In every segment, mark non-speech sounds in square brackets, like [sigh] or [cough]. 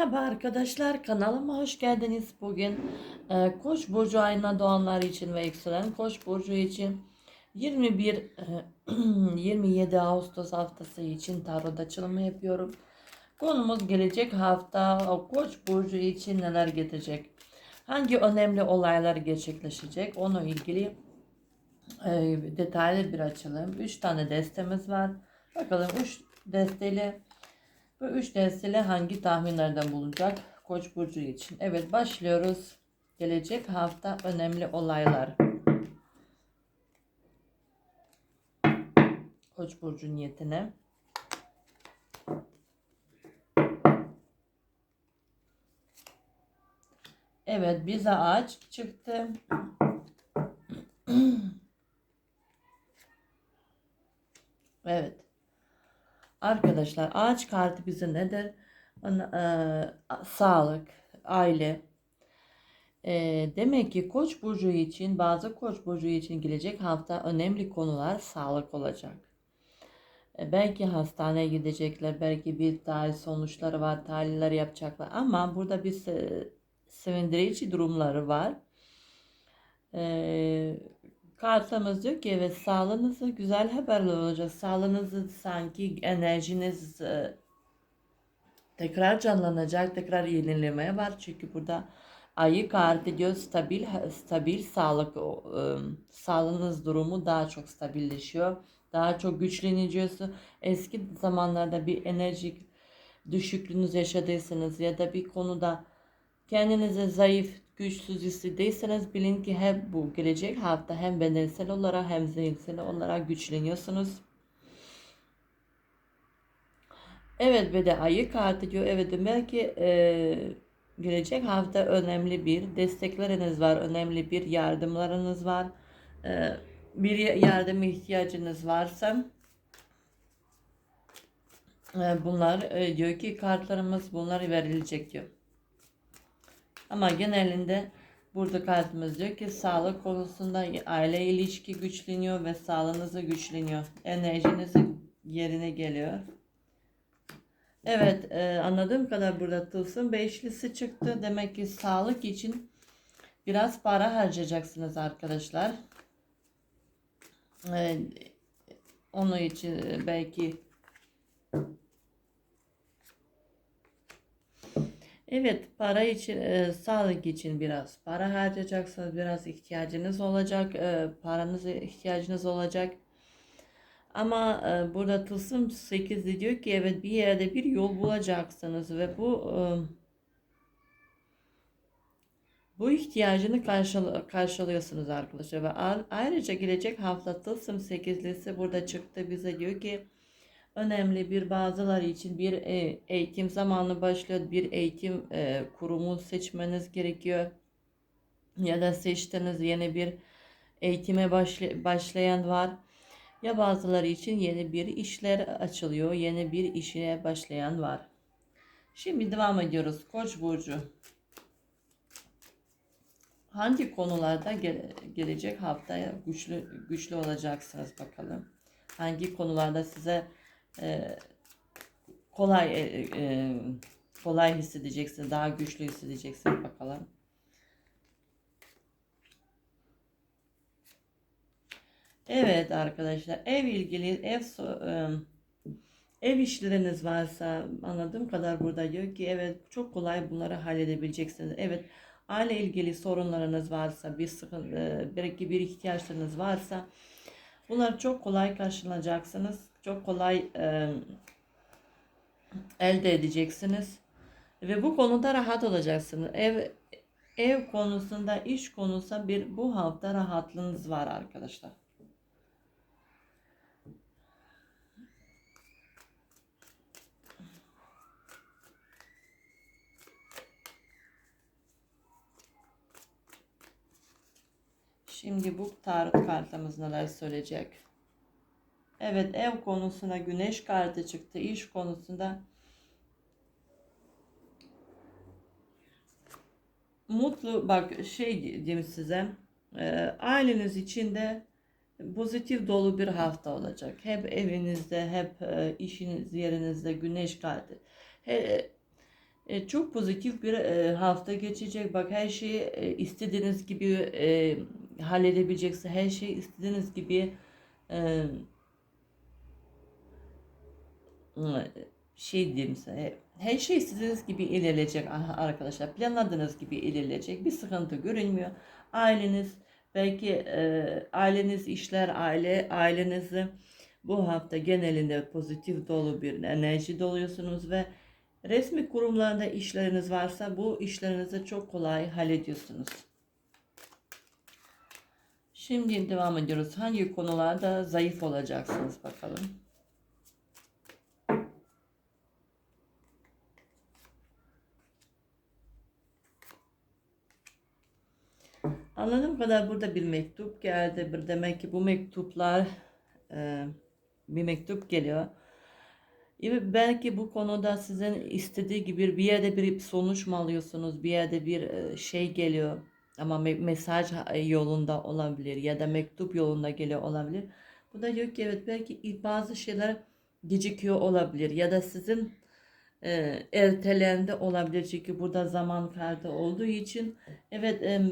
Merhaba arkadaşlar kanalıma hoş geldiniz. Bugün e, Koç burcu ayına doğanlar için ve yükselen Koç burcu için 21 e, [clears throat] 27 Ağustos haftası için tarot açılımı yapıyorum. Konumuz gelecek hafta Koç burcu için neler getirecek? Hangi önemli olaylar gerçekleşecek? Onunla ilgili e, detaylı bir açılım. 3 tane destemiz var. Bakalım 3 desteyle bu üç desteli hangi tahminlerden bulunacak Koç burcu için? Evet başlıyoruz. Gelecek hafta önemli olaylar. Koç burcu niyetine. Evet bize ağaç çıktı. [clears throat] evet. Arkadaşlar ağaç kartı bize nedir? E, sağlık, aile. E, demek ki Koç burcu için bazı Koç burcu için gelecek hafta önemli konular sağlık olacak. E, belki hastaneye gidecekler, belki bir tarih sonuçları var, tahliller yapacaklar ama burada bir se- sevindirici durumları var. Kartımız diyor ki evet sağlığınızda güzel haberler olacak. Sağlığınızı sanki enerjiniz e, tekrar canlanacak, tekrar yenilemeye var. Çünkü burada ayı kartı diyor stabil stabil sağlık e, sağlığınız durumu daha çok stabilleşiyor. Daha çok güçleneceksiniz. Eski zamanlarda bir enerjik düşüklüğünüz yaşadıysanız ya da bir konuda kendinizi zayıf, güçsüz hissediyorsanız bilin ki hep bu gelecek hafta hem bedensel olarak hem zihinsel olarak güçleniyorsunuz. Evet ve de ayı kartı diyor. Evet demek ki e, gelecek hafta önemli bir destekleriniz var. Önemli bir yardımlarınız var. E, bir yardıma ihtiyacınız varsa e, bunlar e, diyor ki kartlarımız bunlar verilecek diyor. Ama genelinde burada kartımız diyor ki sağlık konusunda aile ilişki güçleniyor ve sağlığınızı güçleniyor. Enerjiniz yerine geliyor. Evet e, anladığım kadar burada tılsım beşlisi çıktı. Demek ki sağlık için biraz para harcayacaksınız arkadaşlar. E, onun için belki Evet, para için, e, sağlık için biraz para harcayacaksınız, biraz ihtiyacınız olacak, e, paranıza ihtiyacınız olacak. Ama e, burada Tılsım 8 diyor ki evet bir yerde bir yol bulacaksınız ve bu e, bu ihtiyacını karşıl karşılıyorsunuz arkadaşlar ve ayrıca gelecek hafta Tılsım 8'lisi burada çıktı bize diyor ki önemli bir bazıları için bir e, eğitim zamanı başlıyor. Bir eğitim e, kurumu seçmeniz gerekiyor. Ya da seçtiğiniz yeni bir eğitime başlayan var. Ya bazıları için yeni bir işler açılıyor. Yeni bir işine başlayan var. Şimdi devam ediyoruz. Koç burcu. Hangi konularda gele, gelecek haftaya güçlü güçlü olacaksınız bakalım. Hangi konularda size e, kolay e, e, kolay hissedeceksin, daha güçlü hissedeceksin bakalım. Evet arkadaşlar ev ilgili ev e, ev işleriniz varsa anladığım kadar burada diyor ki evet çok kolay bunları halledebileceksiniz. Evet aile ilgili sorunlarınız varsa bir sıkıntı belki bir ihtiyaçlarınız varsa bunlar çok kolay karşılayacaksınız çok kolay e, elde edeceksiniz. Ve bu konuda rahat olacaksınız. Ev ev konusunda, iş konusunda bir bu hafta rahatlığınız var arkadaşlar. Şimdi bu tarot kartımız neler söyleyecek? Evet ev konusunda güneş kartı çıktı. İş konusunda mutlu bak şey diyeyim size e, aileniz içinde pozitif dolu bir hafta olacak. Hep evinizde hep e, işiniz yerinizde güneş kartı. He, E, çok pozitif bir e, hafta geçecek. Bak her şeyi e, istediğiniz gibi e, halledebileceksiniz. Her şeyi istediğiniz gibi e, şey diyeyim size. Her şey istediğiniz gibi ilerleyecek aha, arkadaşlar. Planladığınız gibi ilerleyecek. Bir sıkıntı görünmüyor. Aileniz belki e, aileniz işler aile ailenizi bu hafta genelinde pozitif dolu bir enerji doluyorsunuz ve resmi kurumlarda işleriniz varsa bu işlerinizi çok kolay hallediyorsunuz. Şimdi devam ediyoruz. Hangi konularda zayıf olacaksınız bakalım. Anladığım kadar burada bir mektup geldi. Bir demek ki bu mektuplar e, bir mektup geliyor. Evet, belki bu konuda sizin istediği gibi bir yerde bir sonuç mu alıyorsunuz? Bir yerde bir e, şey geliyor. Ama me- mesaj yolunda olabilir ya da mektup yolunda geliyor olabilir. Bu da diyor ki evet belki bazı şeyler gecikiyor olabilir ya da sizin e, ertelendi olabilir çünkü burada zaman kartı olduğu için evet e,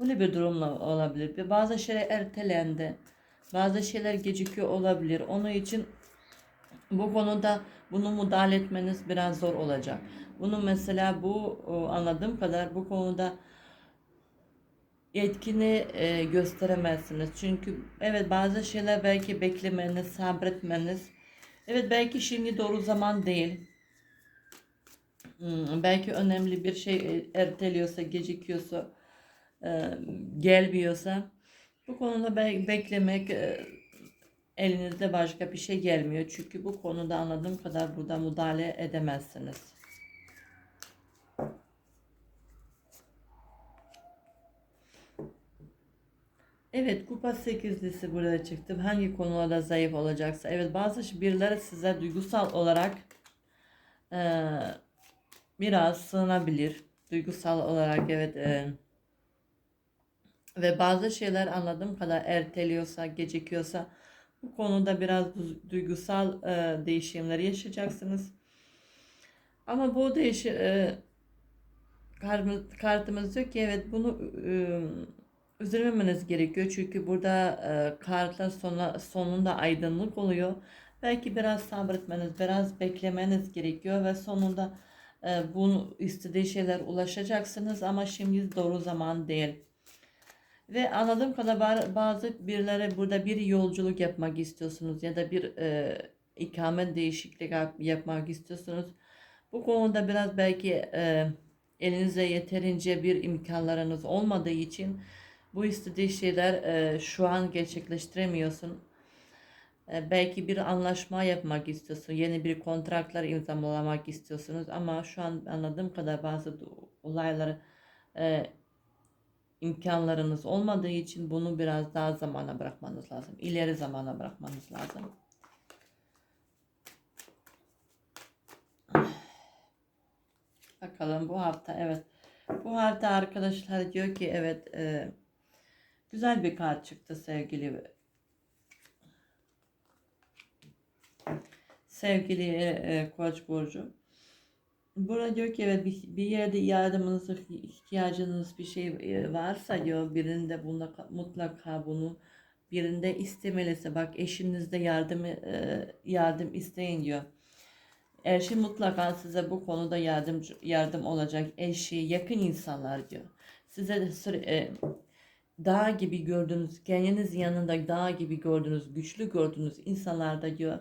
böyle bir durumla olabilir. Ve Bazı şeyler ertelendi. Bazı şeyler gecikiyor olabilir. Onun için bu konuda bunu müdahale etmeniz biraz zor olacak. Bunu mesela bu anladığım kadar bu konuda etkini e, gösteremezsiniz. Çünkü evet bazı şeyler belki beklemeniz, sabretmeniz. Evet belki şimdi doğru zaman değil. Hmm, belki önemli bir şey e, erteliyorsa, gecikiyorsa, gelmiyorsa bu konuda be- beklemek e, elinizde başka bir şey gelmiyor. Çünkü bu konuda anladığım kadar burada müdahale edemezsiniz. Evet kupa sekizlisi burada çıktı. Hangi konularda zayıf olacaksa. Evet bazı birileri size duygusal olarak e, biraz sığınabilir. Duygusal olarak evet e, ve bazı şeyler anladığım kadar erteliyorsa, gecikiyorsa bu konuda biraz du- duygusal e, değişimler yaşayacaksınız. Ama bu değişi e, kartımız diyor ki evet bunu e, üzülmemeniz gerekiyor. Çünkü burada e, kartlar sona, sonunda aydınlık oluyor. Belki biraz sabretmeniz, biraz beklemeniz gerekiyor ve sonunda e, bunu istediği şeyler ulaşacaksınız ama şimdi doğru zaman değil. Ve anladığım kadar ba- bazı birlere burada bir yolculuk yapmak istiyorsunuz ya da bir e, ikamet değişiklik yap- yapmak istiyorsunuz. Bu konuda biraz belki e, elinizde yeterince bir imkanlarınız olmadığı için bu istediği şeyler e, şu an gerçekleştiremiyorsun. E, belki bir anlaşma yapmak istiyorsun, yeni bir kontratlar imzalamak istiyorsunuz ama şu an anladığım kadar bazı olayları e, imkanlarınız olmadığı için bunu biraz daha zamana bırakmanız lazım. İleri zamana bırakmanız lazım. Bakalım bu hafta evet. Bu hafta arkadaşlar diyor ki evet e, güzel bir kart çıktı sevgili sevgili e, Koç burcu. Burada diyor ki evet bir, bir yerde yardımınız, ihtiyacınız bir şey e, varsa diyor birinde bunda mutlaka bunu birinde istemelisi. Bak eşinizde yardım e, yardım isteyin diyor. Eşi mutlaka size bu konuda yardım yardım olacak. Eşi, yakın insanlar diyor. Size de e, dağ gibi gördüğünüz, kendiniz yanında dağ gibi gördüğünüz, güçlü gördüğünüz insanlarda diyor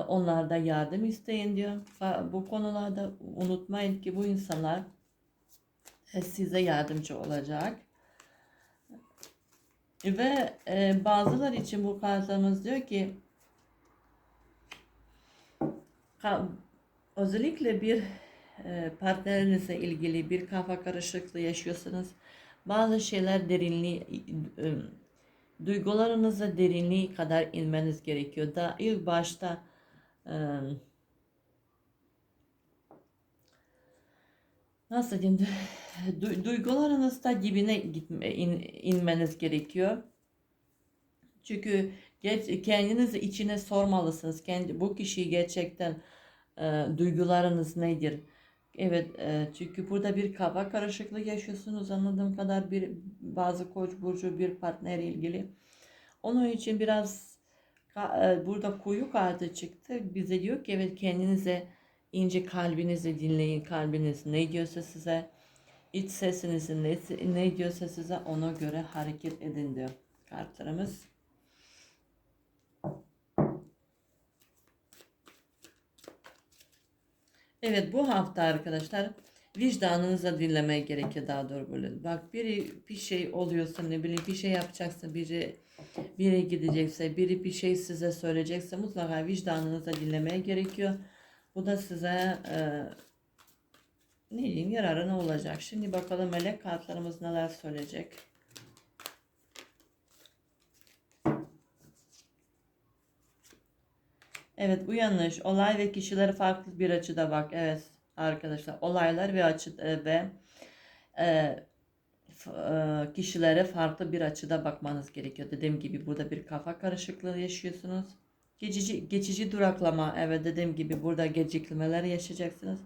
onlarda yardım isteyin diyor. Bu konularda unutmayın ki bu insanlar e, size yardımcı olacak. Ve e, bazılar için bu kartlarımız diyor ki özellikle bir e, partnerinizle ilgili bir kafa karışıklığı yaşıyorsanız bazı şeyler derinliği e, duygularınıza derinliği kadar inmeniz gerekiyor. Da ilk başta e, nasıl diyeyim du- duygularınızda dibine gitme, in- inmeniz gerekiyor. Çünkü kendinizi içine sormalısınız. Kendi bu kişiyi gerçekten e, duygularınız nedir? Evet, e, çünkü burada bir kafa karışıklığı yaşıyorsunuz anladığım kadar bir bazı koç burcu bir partner ilgili. Onun için biraz burada kuyu kartı çıktı. Bize diyor ki evet kendinize ince kalbinizi dinleyin. Kalbiniz ne diyorsa size iç sesinizi ne, ne diyorsa size ona göre hareket edin diyor kartlarımız. Evet bu hafta arkadaşlar vicdanınıza dinlemeye gerekiyor daha doğru böyle. Bak biri bir şey oluyorsa ne bileyim bir şey yapacaksa biri biri gidecekse biri bir şey size söyleyecekse mutlaka vicdanınıza dinlemeye gerekiyor. Bu da size e, ne diyeyim yararına olacak. Şimdi bakalım melek kartlarımız neler söyleyecek. Evet uyanış, olay ve kişileri farklı bir açıda bak. Evet arkadaşlar olaylar ve açı e, ve e, e, kişilere farklı bir açıda bakmanız gerekiyor. Dediğim gibi burada bir kafa karışıklığı yaşıyorsunuz. Geçici, geçici duraklama. Evet dediğim gibi burada gecikmeler yaşayacaksınız.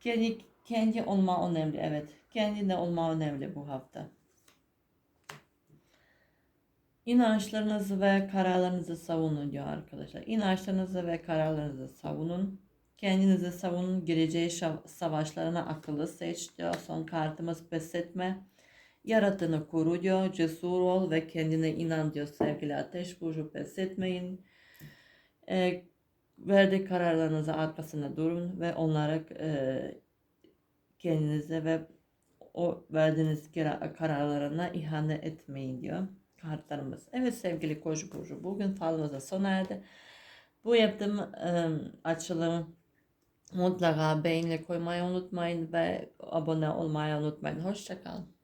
Kendi, kendi olma önemli. Evet. Kendine olma önemli bu hafta. İnançlarınızı ve kararlarınızı savunun diyor arkadaşlar. İnançlarınızı ve kararlarınızı savunun. Kendinizi savunun. Gireceği savaşlarına akıllı seç diyor. Son kartımız pes etme. Yaratını koru diyor. Cesur ol ve kendine inan diyor sevgili ateş burcu pes etmeyin. E, verdiği kararlarınızı arkasında durun ve onlara e, kendinize ve o verdiğiniz kararlarına ihanet etmeyin diyor kartlarımız. Evet sevgili Koç burcu bugün falımıza sona erdi. Bu yaptığım e, açılım mutlaka beğeni koymayı unutmayın ve abone olmayı unutmayın. Hoşçakalın.